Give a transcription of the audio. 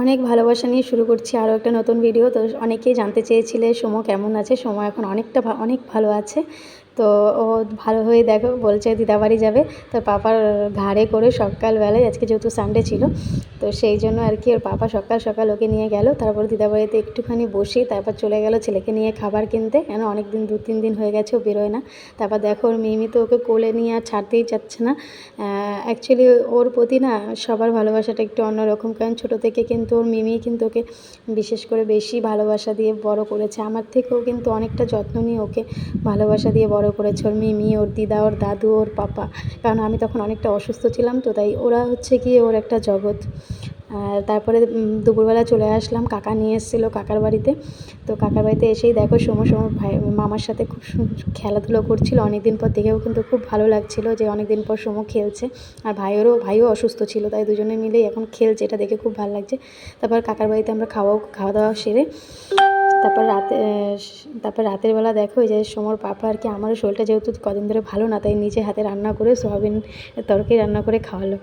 অনেক ভালোবাসা নিয়ে শুরু করছি আরও একটা নতুন ভিডিও তো অনেকেই জানতে চেয়েছিলে, সোমো কেমন আছে? সোমো এখন অনেকটা অনেক ভালো আছে। তো ও ভালো হয়ে দেখো, বলছে দিদাবাড়ি যাবে। তো পাপার ঘাড়ে করে সকালবেলায়, আজকে যেহেতু সানডে ছিল, তো সেই জন্য আর কি ওর পাপা সকাল সকাল ওকে নিয়ে গেল। তারপর দিদাবাড়িতে একটুখানি বসে তারপর চলে গেল ছেলেকে নিয়ে খাবার কিনতে। কেন? অনেক দিন দু তিন দিন হয়ে গেছে, ও বেরোয় না। তারপর দেখো ওর মিমি তো ওকে কোলে নিয়ে আর ছাড়তেই চাচ্ছে না। অ্যাকচুয়ালি ওর প্রতি না সবার ভালোবাসাটা একটু অন্যরকম, কারণ ছোটো থেকে কিন্তু ওর মিমি কিন্তু ওকে বিশেষ করে বেশি ভালোবাসা দিয়ে বড় করেছে। আমার থেকেও কিন্তু অনেকটা যত্ন নিয়ে ওকে ভালোবাসা দিয়ে বড় করেছে ওর মিমি, ওর দিদা, ওর দাদু, ওর পাপা। কারণ আমি তখন অনেকটা অসুস্থ ছিলাম তো, তাই ওরা হচ্ছে কি ওর একটা জগৎ। আর তারপরে দুপুরবেলা চলে আসলাম, কাকা নিয়ে এসেছিল কাকার বাড়িতে। তো কাকার বাড়িতে এসেই দেখো সোম সোম ভাই, মামার সাথে খুব খেলাধুলো করছিল। অনেক দিন পর দেখেও কিন্তু খুব ভালো লাগছিল যে অনেক দিন পর সোমো খেলছে। আর ভাইয়েরও, ভাইও অসুস্থ ছিল, তাই দুজনে মিলেই এখন খেলছে, এটা দেখে খুব ভালো লাগছে। তারপর কাকার বাড়িতে আমরা খাওয়াও, খাওয়া দাওয়া সেরে তারপর রাতে তারপর রাতের বেলা দেখো এই যে সোমর পাপা আর কি, আমারও শরীরটা যেহেতু কদিন ধরে ভালো না, তাই নিজে হাতে রান্না করে সোয়াবিন তরকারি রান্না করে খাওয়ালো।